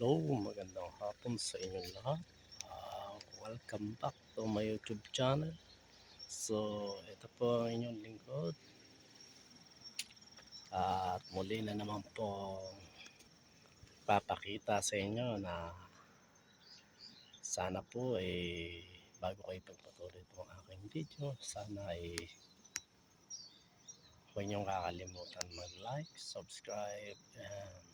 Hello, magandang hapon sa inyo lahat. Ah, welcome back to my YouTube channel. So, ito po ang inyong lingkod. At muli na naman po papakita sa inyo na sana po eh bago kayo pagpatuloy itong aking video, sana eh huwag niyong kakalimutan mag-like, subscribe, and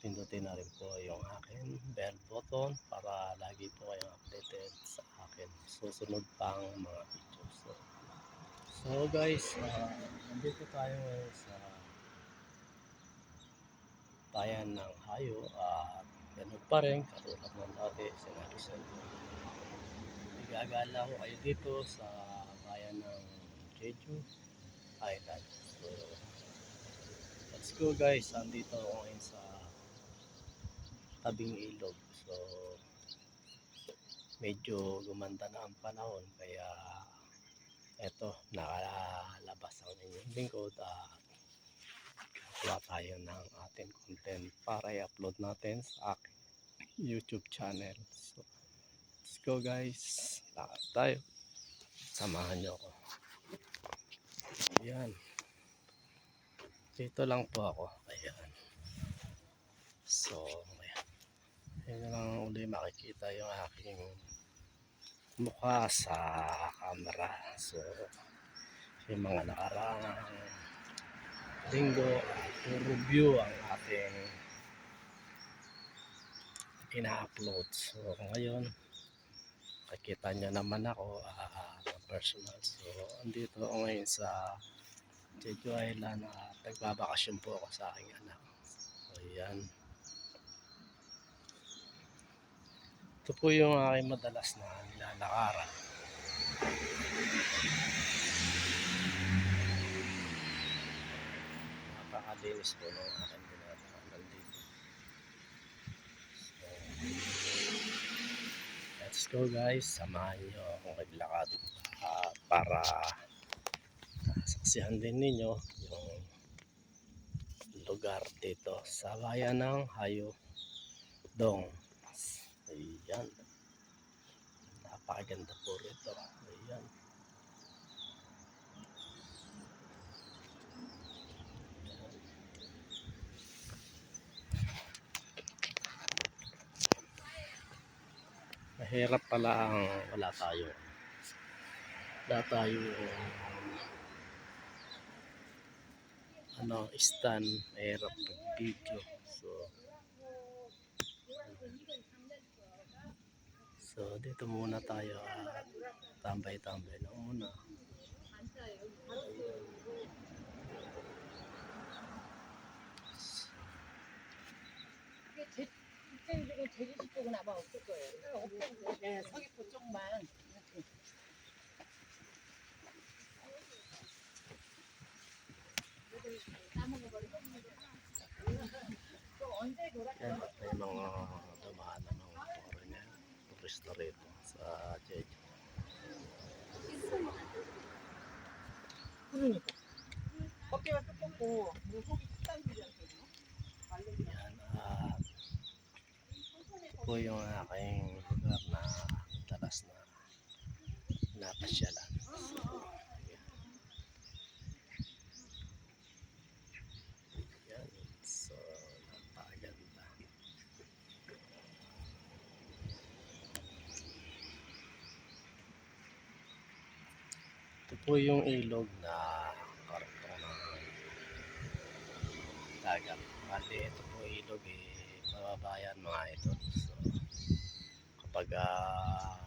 pindutin na rin po yung akin bell button para lagi po kayong updated sa akin susunod pang mga videos. So, so guys, uh, nandito tayo sa bayan ng Hayo at ganun pa rin katulad ng dati sinabi sa inyo. Igagala ko kayo dito sa bayan ng Jeju Island. So, let's go guys, andito ako ngayon sa tabing ilog. So, medyo gumanda na ang panahon kaya eto, nakalabas ako ng inyong lingkod at gawa tayo ng ating content para i-upload natin sa aking YouTube channel. So, let's go guys. Lakad tayo. Samahan nyo ako. Ayan. Dito lang po ako. Ayan. So, na lang uli makikita yung aking mukha sa camera. So, yung mga nakaraang linggo, puro view ang ating ina-upload. So, ngayon, makikita nyo naman ako na personal. So, andito ako ngayon sa Jeju Island at nagbabakasyon po ako sa aking anak. So, yan. Ito po yung aking madalas na nilalakaran. Napakalinis po ng aking nilalakaran dito. So, let's go guys. Samahan nyo akong maglakad ah, para saksihan din ninyo yung lugar dito sa bayan ng Hayo Dong. Ayan. Napakaganda po rito. Ayan. Mahirap pala ang wala tayo. Wala tayo ano, stand. Mahirap pag-video. So, So dito muna tayo at tambay-tambay na muna. 제, 이쪽은 제주시 쪽은 아마 없을 거예요. 네, 서귀포 쪽 pwesto rito sa Checho. Ano Yan ah. at ito po yung aking lugar na talas na napasyal. Po yung ilog na kartong ng dagat. Bali, ito po ilog eh, mababayan mga ito. So, kapag uh,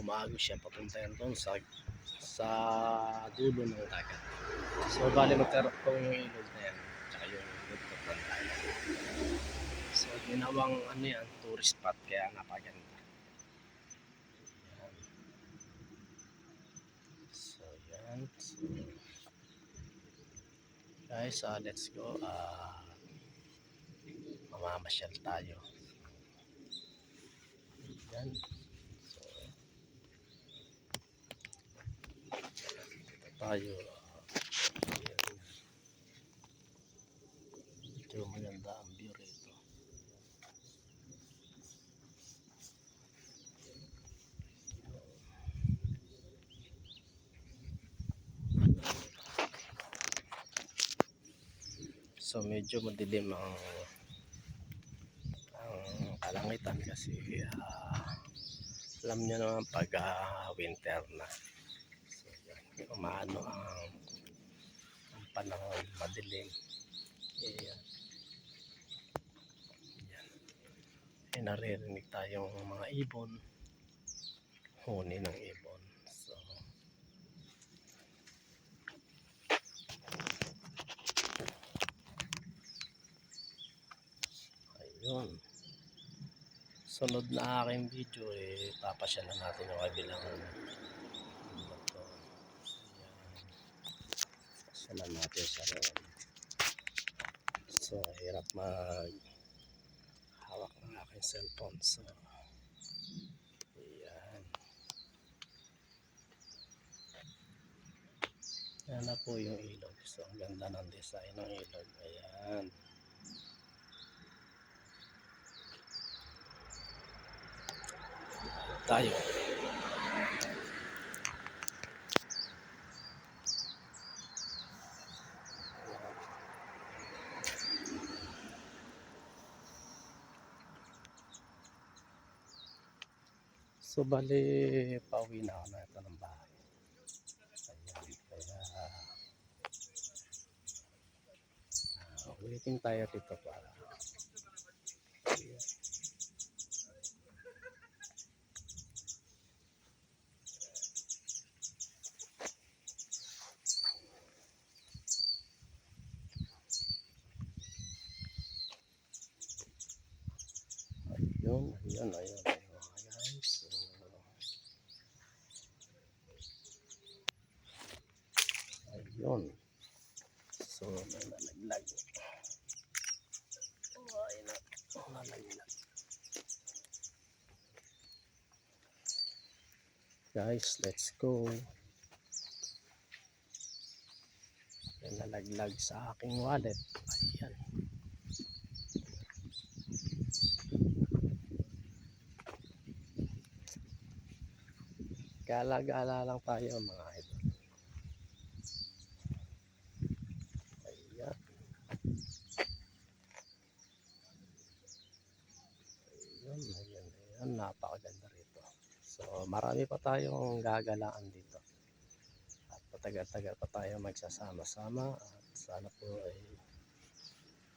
umagos siya, papunta yan doon sa, sa dulo ng dagat. So, bali magkaroon po yung ilog na yan, tsaka yung ng dagat. So, ginawang ano yan, tourist spot, kaya napaganda. Yan. So, So, guys, ah, let's go. Ah, mamamasyal tayo. Yan. So, tayo. ah, yan. Medyo maganda ang view rito. So medyo madilim ang ang kalangitan kasi ah, alam niyo naman pag ah, winter na. So yan, umaano ang ang panahon madilim. Ayan. Yan. May naririnig tayong mga ibon. Huni ng ibon. So, ayun. Sunod na aking video eh papasyalan natin yung kabilang bato. Ayan. Pasyalan natin siya roon. So, hirap mag hawak ng aking cellphone. So, ayan. Yan na po yung ilog. So, ang ganda ng design ng ilog. Ayan. Tayo. So, bali, pauwi na ako na ito ng bahay. Ayan, kaya, ah, waiting tayo dito para. Ayan. Ayun, ayun, ayun, ayun. So, nalaglag. Ayun na. Oh, nalaglag. Guys, let's go. Nalaglag sa aking wallet. Ayan. Gala-gala lang tayo mga idol. Ayan. Ayan, ayan, ayan. Napakaganda rito. So, marami pa tayong gagalaan dito. At patagal-tagal pa tayo magsasama-sama. At sana po ay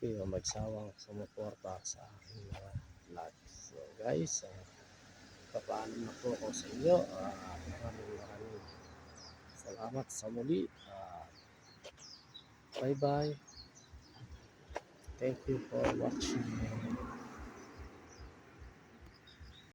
kayo magsawang sumuporta sa aking mga vlog. So, guys, uh, papaalam na po ako sa inyo. Ah, maraming maraming salamat sa muli. Ah, bye bye. Thank you for watching.